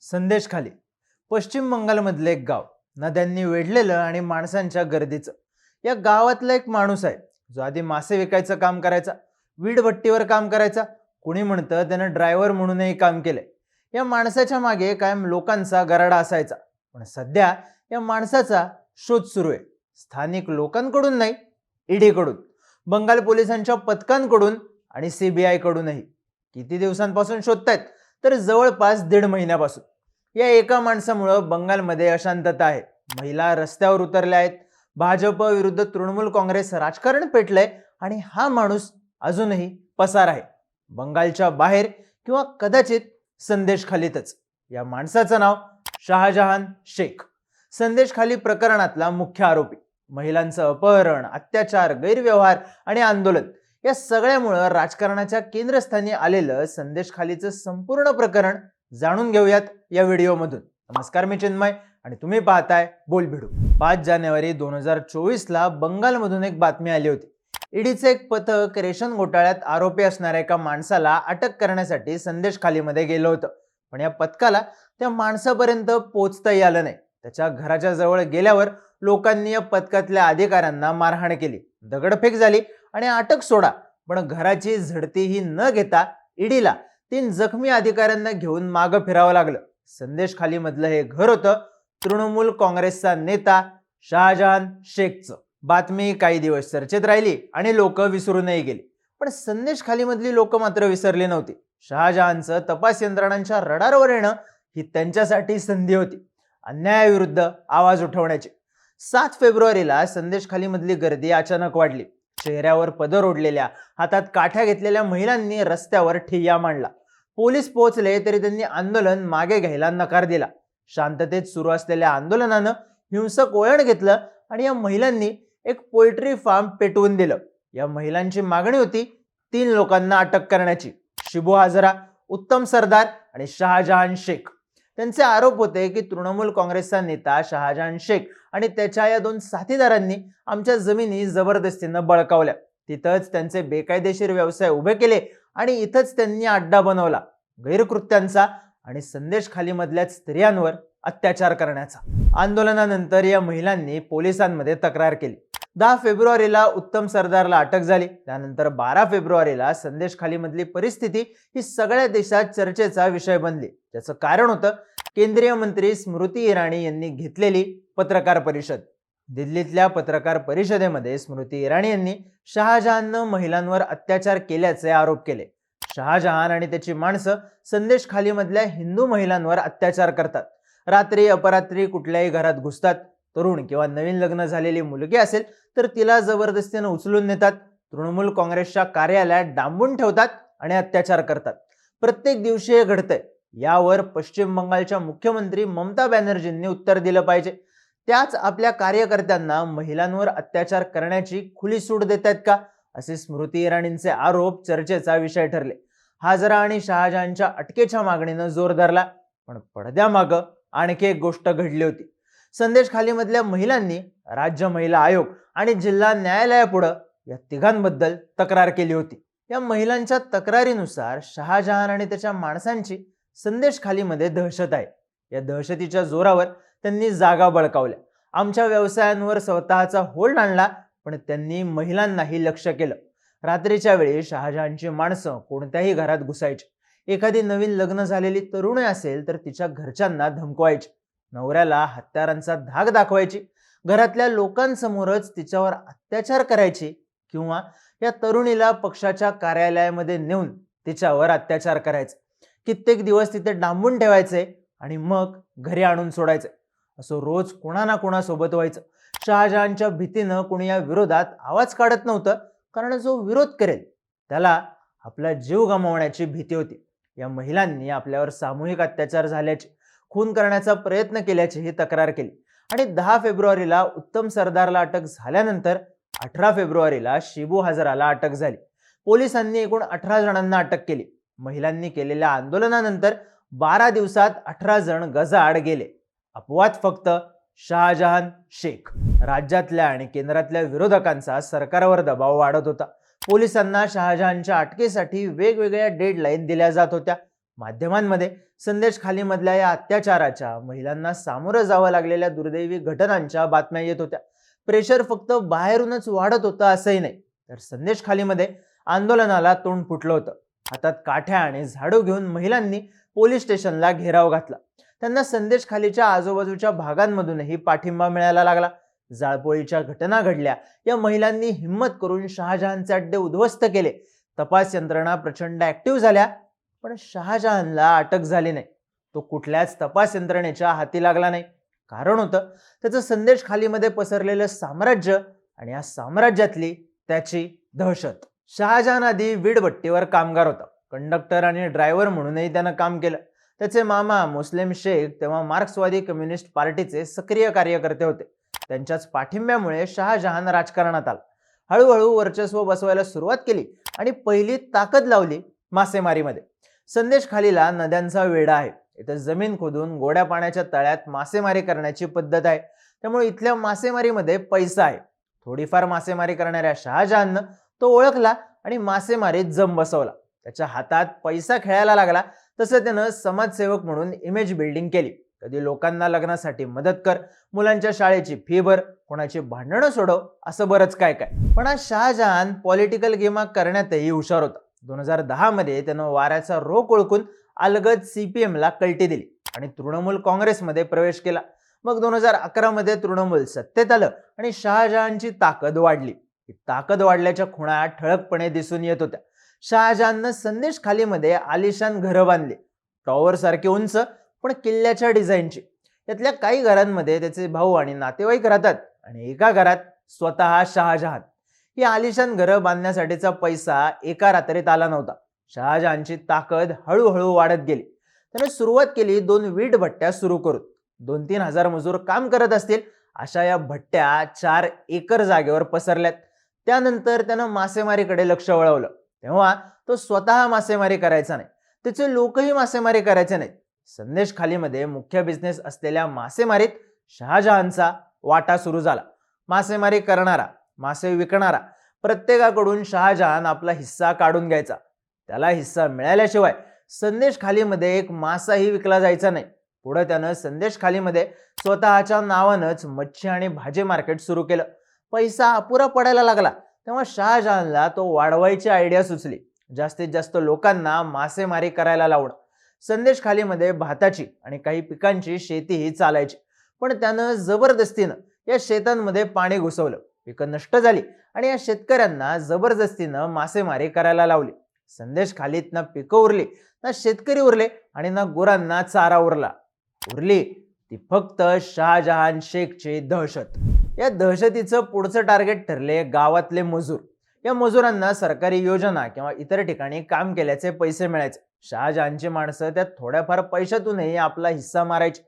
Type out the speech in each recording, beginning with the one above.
संदेश खाली पश्चिम बंगालमधलं एक गाव. नद्यांनी वेढलेलं आणि माणसांच्या गर्दीचं. या गावातला एक माणूस आहे. जो आधी मासे विकायचं काम करायचा वीडभट्टीवर काम करायचा. कुणी म्हणतं त्यानं ड्रायव्हर म्हणूनही काम केलंय. या माणसाच्या मागे कायम लोकांचा गराडा असायचा. पण सध्या या माणसाचा शोध सुरू आहे. स्थानिक लोकांकडून नाही ईडीकडून. बंगाल पोलिसांच्या पथकांकडून आणि सीबीआय कडूनही किती दिवसांपासून शोधतायत? तर जवळपास दीड महिन्यापासून. या एका माणसामुळं बंगालमध्ये अशांतता आहे. महिला रस्त्यावर उतरल्या आहेत. भाजप विरुद्ध तृणमूल काँग्रेस राजकारण पेटलंय आणि हा माणूस अजूनही पसार आहे. बंगालच्या बाहेर किंवा कदाचित संदेश खालीतच या माणसाचं नाव शहाजहान शेख. संदेश खाली प्रकरणातला मुख्य आरोपी. महिलांचं अपहरण अत्याचार गैरव्यवहार आणि आंदोलन या सगळ्यामुळं राजकारणाच्या केंद्रस्थानी आलेलं संदेश खालीचं संपूर्ण प्रकरण जाणून घेऊयात या व्हिडिओमधून. नमस्कार मी चिन्मय आणि तुम्ही पाहताय बोल भिडू पाच जानेवारी दोन हजार चोवीसला बंगालमधून एक बातमी आली होती. ईडीचं एक पथक रेशन घोटाळ्यात आरोपी असणाऱ्या एका माणसाला अटक करण्यासाठी संदेश खालीमध्ये गेलं होतं. पण या पथकाला त्या माणसापर्यंत पोचताही आलं नाही. त्याच्या घराच्या जवळ गेल्यावर लोकांनी या पथकातल्या अधिकाऱ्यांना मारहाण केली. दगडफेक झाली आणि अटक सोडा. पण घराची झडतीही न घेता ईडीला तीन जखमी अधिकाऱ्यांना घेऊन मागं फिरावं लागलं. संदेश खाली मधलं हे घर होतं तृणमूल काँग्रेसचा नेता शहाजहान शेखचं. बातमी काही दिवस चर्चेत राहिली आणि लोक विसरूनही गेली. पण संदेश खाली मधली लोक मात्र विसरली नव्हती. शहाजहानचं तपास यंत्रणांच्या रडारवर येणं ही त्यांच्यासाठी संधी होती. अन्यायाविरुद्ध आवाज उठवण्याची. सात फेब्रुवारीला संदेश खाली मधली गर्दी अचानक वाढली. चेहऱ्यावर पदर ओढलेल्या हातात काठ्या घेतलेल्या महिलांनी रस्त्यावर ठिय्या मांडला. पोलीस पोहोचले तरी त्यांनी आंदोलन मागे घ्यायला नकार दिला. शांततेत सुरू असलेल्या आंदोलनानं हिंसक वळण घेतलं आणि या महिलांनी एक पोल्ट्री फार्म पेटवून दिलं. या महिलांची मागणी होती तीन लोकांना अटक करण्याची. शिबू हाजरा उत्तम सरदार आणि शहाजहान शेख. त्यांचे आरोप होते की तृणमूल काँग्रेसचा नेता शहाजहान शेख आणि त्याच्या या दोन साथीदारांनी आमच्या जमिनी जबरदस्तीनं बळकावल्या. तिथंच त्यांचे बेकायदेशीर व्यवसाय उभे केले आणि इथंच त्यांनी अड्डा बनवला. गैरकृत्यांचा आणि संदेश खालीमधल्या स्त्रियांवर अत्याचार करण्याचा. आंदोलनानंतर या महिलांनी पोलिसांमध्ये तक्रार केली. दहा फेब्रुवारीला उत्तम सरदारला अटक झाली. त्यानंतर बारा फेब्रुवारीला संदेश खालीमधली परिस्थिती ही सगळ्या देशात चर्चेचा विषय बनली. त्याचं कारण होतं केंद्रीय मंत्री स्मृती इराणी यांनी घेतलेली पत्रकार परिषद. दिल्लीतल्या पत्रकार परिषदेमध्ये स्मृती इराणी यांनी शहाजहाननं महिलांवर अत्याचार केल्याचे आरोप केले. शहाजहान आणि त्याची माणसं संदेश खालीमधल्या हिंदू महिलांवर अत्याचार करतात. रात्री अपरात्री कुठल्याही घरात घुसतात. तरुण किंवा नवीन लग्न झालेली मुलगी असेल तर तिला जबरदस्तीनं उचलून नेतात. तृणमूल काँग्रेसच्या कार्यालयात डांबून ठेवतात आणि अत्याचार करतात. प्रत्येक दिवशी हे घडतंय. यावर पश्चिम बंगालच्या मुख्यमंत्री ममता बॅनर्जींनी उत्तर दिलं पाहिजे. त्याच आपल्या कार्यकर्त्यांना महिलांवर अत्याचार करण्याची खुली सूट देत आहेत का? असे स्मृती इराणींचे आरोप चर्चेचा विषय ठरले. हाजरा आणि शहाजहानच्या अटकेच्या मागणीनं जोर धरला. पण पडद्यामागं आणखी एक गोष्ट घडली होती. संदेश खालीमधल्या महिलांनी राज्य महिला आयोग आणि जिल्हा न्यायालयापुढं या तिघांबद्दल तक्रार केली होती. या महिलांच्या तक्रारीनुसार शहाजहान आणि त्याच्या माणसांची संदेश खालीमध्ये दहशत आहे. या दहशतीच्या जोरावर त्यांनी जागा बळकावल्या. आमच्या व्यवसायांवर स्वतःचा होल्ड आणला पण त्यांनी महिलांनाही लक्ष केलं. रात्रीच्या वेळी शहाजहानची माणसं कोणत्याही घरात घुसायची. एखादी नवीन लग्न झालेली तरुणी असेल तर तिच्या घरच्यांना धमकवायची. नवऱ्याला हत्यारांचा धाक दाखवायची घरातल्या लोकांसमोरच तिच्यावर अत्याचार करायची किंवा या तरुणीला पक्षाच्या कार्यालयामध्ये नेऊन तिच्यावर अत्याचार करायचे. कित्येक दिवस तिथे डांबून ठेवायचे आणि मग घरी आणून सोडायचे. असं रोज कोणा ना कोणासोबत व्हायचं? शहाजहानच्या भीतीनं कोणी या विरोधात आवाज काढत नव्हतं कारण जो विरोध करेल त्याला आपला जीव गमावण्याची भीती होती. या महिलांनी आपल्यावर सामूहिक अत्याचार झाल्याची खून करण्याचा प्रयत्न केल्याची ही तक्रार केली. आणि दहा फेब्रुवारीला उत्तम सरदारला अटक झाल्यानंतर अठरा फेब्रुवारीला शिबू हजराला अटक झाली. पोलिसांनी एकूण अठरा जणांना अटक केली. महिलांनी केलेल्या आंदोलनानंतर बारा दिवसात अठरा जण गजाआड गेले. अपवाद फक्त शहाजहान शेख राज्यातल्या आणि केंद्रातल्या विरोधकांचा सरकारवर दबाव वाढत होता. पोलिसांना शहाजहानच्या अटकेसाठी वेगवेगळ्या डेडलाईन दिल्या जात होत्या. माध्यमांमध्ये संदेश खालीमधल्या या अत्याचाराच्या महिलांना सामोरं जावं लागलेल्या दुर्दैवी घटनांच्या बातम्या येत होत्या. प्रेशर फक्त बाहेरूनच वाढत होतं असंही नाही तर संदेश खालीमध्ये आंदोलनाला तोंड फुटलं होतं. हातात काठ्या आणि झाडू घेऊन महिलांनी पोलीस स्टेशनला घेराव घातला. त्यांना संदेश खालीच्या आजूबाजूच्या भागांमधूनही पाठिंबा मिळायला लागला. जाळपोळीच्या घटना घडल्या. या महिलांनी हिंमत करून शहाजहानचे अड्डे उद्ध्वस्त केले. तपास यंत्रणा प्रचंड ऍक्टिव्ह झाल्या. पण शहाजहानला अटक झाली नाही. तो कुठल्याच तपास यंत्रणेच्या हाती लागला नाही. कारण होतं त्याचं संदेश खालीमध्ये पसरलेलं साम्राज्य आणि या साम्राज्यातली त्याची दहशत. शहाजहान आधी वीडभट्टीवर कामगार होता. कंडक्टर आणि ड्रायव्हर म्हणूनही त्यानं काम केलं. त्याचे मामा मुस्लिम शेख तेव्हा मार्क्सवादी कम्युनिस्ट पार्टीचे सक्रिय कार्यकर्ते होते. त्यांच्याच पाठिंब्यामुळे शहाजहान राजकारणात आला. हळूहळू वर्चस्व बसवायला सुरुवात केली आणि पहिली ताकद लावली मासेमारीमध्ये. संदेश खालीला नद्यांचा वेढा आहे. इथं जमीन खोदून गोड्या पाण्याच्या तळ्यात मासेमारी करण्याची पद्धत आहे. त्यामुळे इथल्या मासेमारीमध्ये पैसा आहे. थोडीफार मासेमारी करणाऱ्या शहाजहाननं तो ओळखला आणि मासेमारीत जम बसवला. त्याच्या हातात पैसा खेळायला लागला तसं त्यानं समाजसेवक म्हणून इमेज बिल्डिंग केली. कधी लोकांना लग्नासाठी मदत कर मुलांच्या शाळेची फी भर कोणाची भांडणं सोडव असं बरंच काय काय. पण आज शहाजहान पॉलिटिकल गेमा करण्यातही हुशार होता. दोन हजार दहामध्ये त्यानं वाऱ्याचा रोख ओळखून अलगद सी पी एमला कलटी दिली आणि तृणमूल काँग्रेसमध्ये प्रवेश केला. मग दोन हजार अकरामध्ये तृणमूल सत्तेत आलं आणि शहाजहानची ताकद वाढली. ही ताकद वाढल्याच्या खुणा ठळकपणे दिसून येत होत्या. शहाजहाननं संदेश खालीमध्ये आलिशान घरं बांधली. टॉवर सारखे उंच पण किल्ल्याच्या डिझाईनची. यातल्या काही घरांमध्ये त्याचे भाऊ आणि नातेवाईक राहतात आणि एका घरात स्वतः शहाजहान. ही आलिशान घरं बांधण्यासाठीचा पैसा एका रात्रीत आला नव्हता. शहाजहानची ताकद हळूहळू वाढत गेली. त्याने सुरुवात केली दोन वीट भट्ट्या सुरू करून. दोन तीन हजार मजूर काम करत असतील अशा या भट्ट्या चार एकर जागेवर पसरल्यात. त्यानंतर त्यानं मासेमारीकडे लक्ष वळवलं. तेव्हा तो स्वतः मासेमारी करायचा नाही. त्याचे लोकही मासेमारी करायचे नाहीत. संदेश खालीमध्ये मुख्य बिझनेस असलेल्या मासेमारीत शहाजहानचा वाटा सुरू झाला. मासेमारी करणारा मासे विकणारा प्रत्येकाकडून शहाजहान आपला हिस्सा काढून घ्यायचा. त्याला हिस्सा मिळाल्याशिवाय संदेश खालीमध्ये एक मासाही विकला जायचा नाही. पुढे त्यानं संदेश खालीमध्ये स्वतःच्या नावानंच मच्छी आणि भाजी मार्केट सुरू केलं. पैसा अपुरा पडायला लागला तेव्हा शहाजहानला तो वाढवायची आयडिया सुचली. जास्तीत जास्त लोकांना मासेमारी करायला लावणं. संदेश खालीमध्ये भाताची आणि काही पिकांची शेतीही चालायची. पण त्यानं जबरदस्तीनं या शेतांमध्ये पाणी घुसवलं. पिकं नष्ट झाली आणि या शेतकऱ्यांना जबरदस्तीनं मासेमारी करायला लावली. संदेश खालीत ना पिकं उरली ना शेतकरी उरले आणि ना गुरांना चारा उरला. उरली ती फक्त शहाजहान शेखची दहशत. या दहशतीचं पुढचं टार्गेट ठरले गावातले मजूर. या मजुरांना सरकारी योजना किंवा इतर ठिकाणी काम केल्याचे पैसे मिळायचे. शहाजहानची माणसं त्या थोड्याफार पैशातूनही आपला हिस्सा मारायची.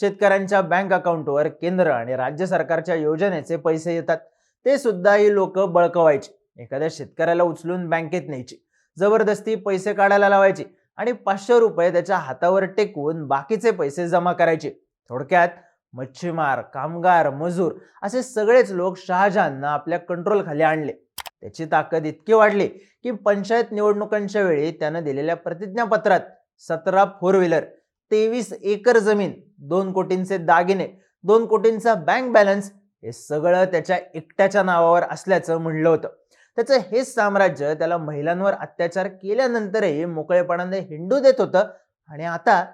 शेतकऱ्यांच्या बँक अकाउंटवर केंद्र आणि राज्य सरकारच्या योजनेचे पैसे येतात. ते सुद्धा ही लोक बळकवायचे. एखाद्या शेतकऱ्याला उचलून बँकेत न्यायची. जबरदस्ती पैसे काढायला लावायची आणि पाचशे रुपये त्याच्या हातावर टेकवून बाकीचे पैसे जमा करायचे. थोडक्यात मच्छीमार कामगार मजूर असे सगळेच लोक शहाजहांना आपल्या कंट्रोल खाली आणले. त्याची ताकद इतकी वाढली की पंचायत निवडणुकांच्या वेळी त्यानं दिलेल्या प्रतिज्ञापत्रात सतरा फोर व्हीलर तेवीस एकर जमीन दोन कोटींचे दागिने दोन कोटींचा बँक बॅलन्स हे सगळं त्याच्या एकट्याच्या नावावर असल्याचं म्हणलं होतं. त्याचं हेच साम्राज्य त्याला महिलांवर अत्याचार केल्यानंतरही मोकळेपणाने हिंडू देत होतं आणि आता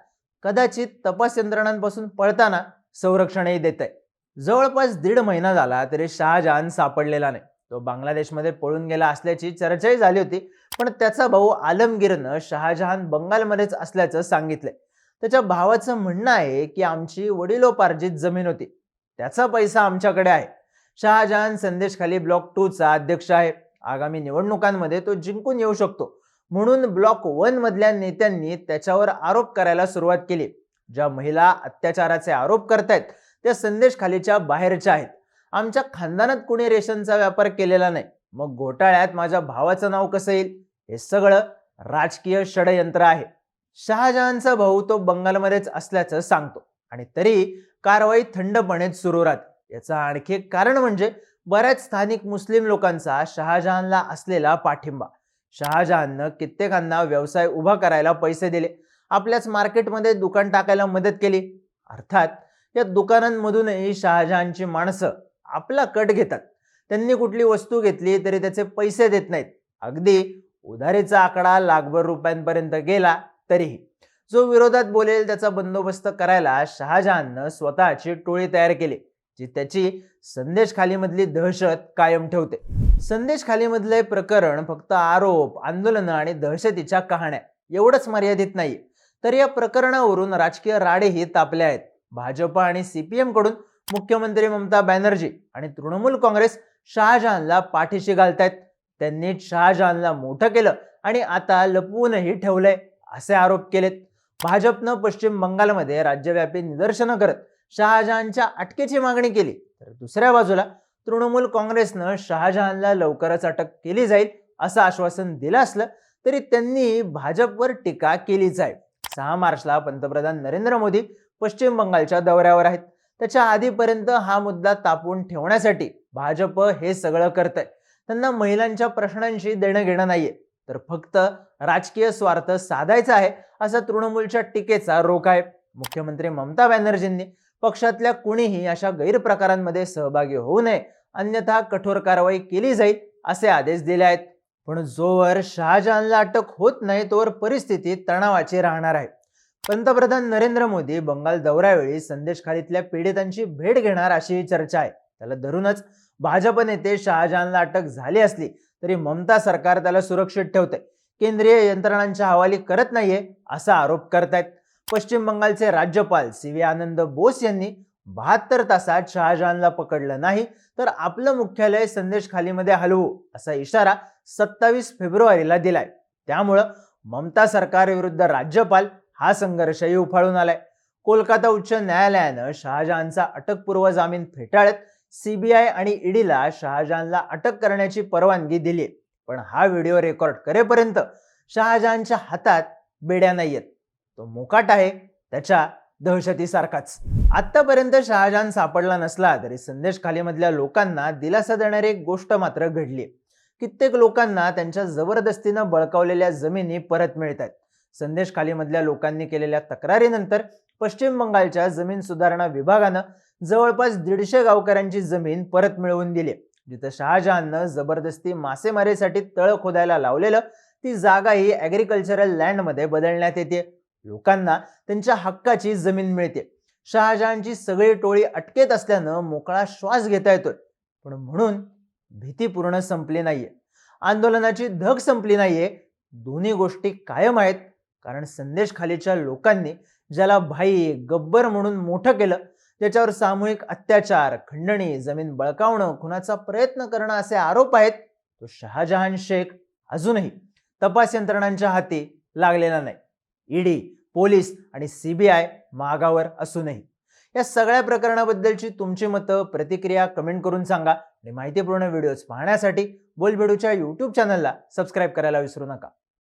कदाचित तपास यंत्रणांपासून पळताना संरक्षणही देत आहे जवळपास दीड महिना झाला तरी शहाजहान सापडलेला नाही. तो बांगलादेशमध्ये पळून गेला असल्याची चर्चाही झाली होती पण त्याचा भाऊ आलमगीरनं शहाजहान बंगालमध्येच असल्याचं सांगितलंय. त्याच्या भावाचं म्हणणं आहे की आमची वडिलोपार्जित जमीन होती. त्याचा पैसा आमच्याकडे आहे. शहाजहान संदेशखाली ब्लॉक टू चा अध्यक्ष आहे. आगामी निवडणुकांमध्ये तो जिंकून येऊ शकतो. म्हणून ब्लॉक वन मधल्या नेत्यांनी त्याच्यावर आरोप करायला सुरुवात केली. ज्या महिला अत्याचाराचे आरोप करतायत त्या संदेश खालीच्या बाहेरच्या आहेत. आमच्या खानदानात कुणी रेशनचा व्यापार केलेला नाही. मग घोटाळ्यात माझ्या भावाचं नाव कसं येईल? हे सगळं राजकीय षडयंत्र आहे. शहाजहानचा भाऊ तो बंगालमध्येच असल्याचं सांगतो. आणि तरी कारवाई थंडपणेच सुरू राहते. याचं आणखी एक कारण म्हणजे बऱ्याच स्थानिक मुस्लिम लोकांचा शहाजहानला असलेला पाठिंबा. शहाजहाननं कित्येकांना व्यवसाय उभा करायला पैसे दिले. आपल्याच मार्केटमध्ये दुकान टाकायला मदत केली. अर्थात या दुकानांमधूनही शहाजहानची माणसं आपला कट घेतात. त्यांनी कुठली वस्तू घेतली तरी त्याचे पैसे देत नाहीत. अगदी उधारीचा आकडा लाखभर रुपयांपर्यंत गेला तरीही. जो विरोधात बोलेल त्याचा बंदोबस्त करायला शहाजहाननं स्वतःची टोळी तयार केली जी त्याची संदेश खालीमधली दहशत कायम ठेवते. संदेश खालीमधले प्रकरण फक्त आरोप आंदोलनं आणि दहशतीच्या कहाण्या एवढंच मर्यादित नाही तर या प्रकरणावरून राजकीय राडेही तापले आहेत. भाजप आणि सीपीएमकडून मुख्यमंत्री ममता बॅनर्जी आणि तृणमूल काँग्रेस शहाजहानला पाठीशी घालतायत. त्यांनी शहाजहानला मोठं केलं आणि आता लपवूनही ठेवलंय असे आरोप केलेत. भाजपनं पश्चिम बंगालमध्ये राज्यव्यापी निदर्शनं करत शहाजहानच्या अटकेची मागणी केली. तर दुसऱ्या बाजूला तृणमूल काँग्रेसनं शहाजहानला लवकरच अटक केली जाईल असं आश्वासन दिलं असलं तरी त्यांनी भाजपवर टीका केलीच आहे सहा मार्चला पंतप्रधान नरेंद्र मोदी पश्चिम बंगालच्या दौऱ्यावर आहेत. त्याच्या आधीपर्यंत हा मुद्दा तापवून ठेवण्यासाठी भाजप हे सगळं करत आहे त्यांना महिलांच्या प्रश्नांशी देणं घेणं नाहीये. तर फक्त राजकीय स्वार्थ साधायचा आहे असा तृणमूलच्या टीकेचा रोख आहे. मुख्यमंत्री ममता बॅनर्जींनी पक्षातल्या कुणीही अशा गैरप्रकारांमध्ये सहभागी होऊ नये अन्यथा कठोर कारवाई केली जाईल असे आदेश दिले आहेत. पण जोवर शहाजहानला अटक होत नाही तोवर परिस्थिती तणावाची राहणार आहे. पंतप्रधान नरेंद्र मोदी बंगाल दौऱ्यावेळी संदेश खालीतल्या पीडितांची भेट घेणार अशी चर्चा आहे. त्याला धरूनच भाजप नेते शहाजहानला अटक झाली असली तरी ममता सरकार त्याला सुरक्षित ठेवते. केंद्रीय यंत्रणांच्या हवाली करत नाहीये असा आरोप करतायत. पश्चिम बंगालचे राज्यपाल सी व्ही आनंद बोस यांनी बहात्तर तासात शहाजहानला पकडलं नाही तर आपलं मुख्यालय संदेश खालीमध्ये हलवू असा इशारा सत्तावीस फेब्रुवारीला दिलाय. त्यामुळं ममता सरकारविरुद्ध राज्यपाल हा संघर्षही उफाळून आलाय. कोलकाता उच्च न्यायालयानं शहाजहानचा अटकपूर्व जामीन फेटाळत सीबीआय आणि ईडीला शहाजहानला अटक करण्याची परवानगी दिली पण हा व्हिडिओ रेकॉर्ड करेपर्यंत शहाजहानच्या हातात बेड्या नाहीयेत. तो मोकाट आहे त्याच्या दहशतीसारखाच. आतापर्यंत शहाजहान सापडला नसला तरी संदेश खालीमधल्या लोकांना दिलासा देणारी एक गोष्ट मात्र घडली कित्येक लोकांना त्यांच्या जबरदस्तीनं बळकावलेल्या जमिनी परत मिळत आहेत संदेश खालीमधल्या लोकांनी केलेल्या तक्रारीनंतर पश्चिम बंगालच्या जमीन सुधारणा विभागानं जवळपास दीडशे गावकऱ्यांची जमीन परत मिळवून दिली. जिथं शहाजहाननं जबरदस्ती मासेमारीसाठी तळ खोदायला लावलेलं ती जागा ही ॲग्रिकल्चरल लँडमध्ये बदलण्यात येते. लोकांना त्यांच्या हक्काची जमीन मिळते. शहाजहानची सगळी टोळी अटकेत असल्यानं मोकळा श्वास घेता येतोय पण म्हणून भीती पूर्ण संपली नाहीये. आंदोलनाची धग संपली नाहीये. दोन्ही गोष्टी कायम आहेत. कारण संदेश खालीच्या लोकांनी ज्याला भाई गब्बर म्हणून मोठं केलं त्याच्यावर सामूहिक अत्याचार खंडणी जमीन बळकावणं खुनाचा प्रयत्न करणं असे आरोप आहेत तो शहाजहान शेख अजूनही तपास यंत्रणांच्या हाती लागलेला नाही. ईडी पोलीस आणि सीबीआय मागावर असूनही. या सगळ्या प्रकरणाबद्दलची तुमची मतं प्रतिक्रिया कमेंट करून सांगा आणि माहितीपूर्ण व्हिडिओज पाहण्यासाठी बोलबेडूच्या यूट्यूब चॅनलला सबस्क्राईब करायला विसरू नका.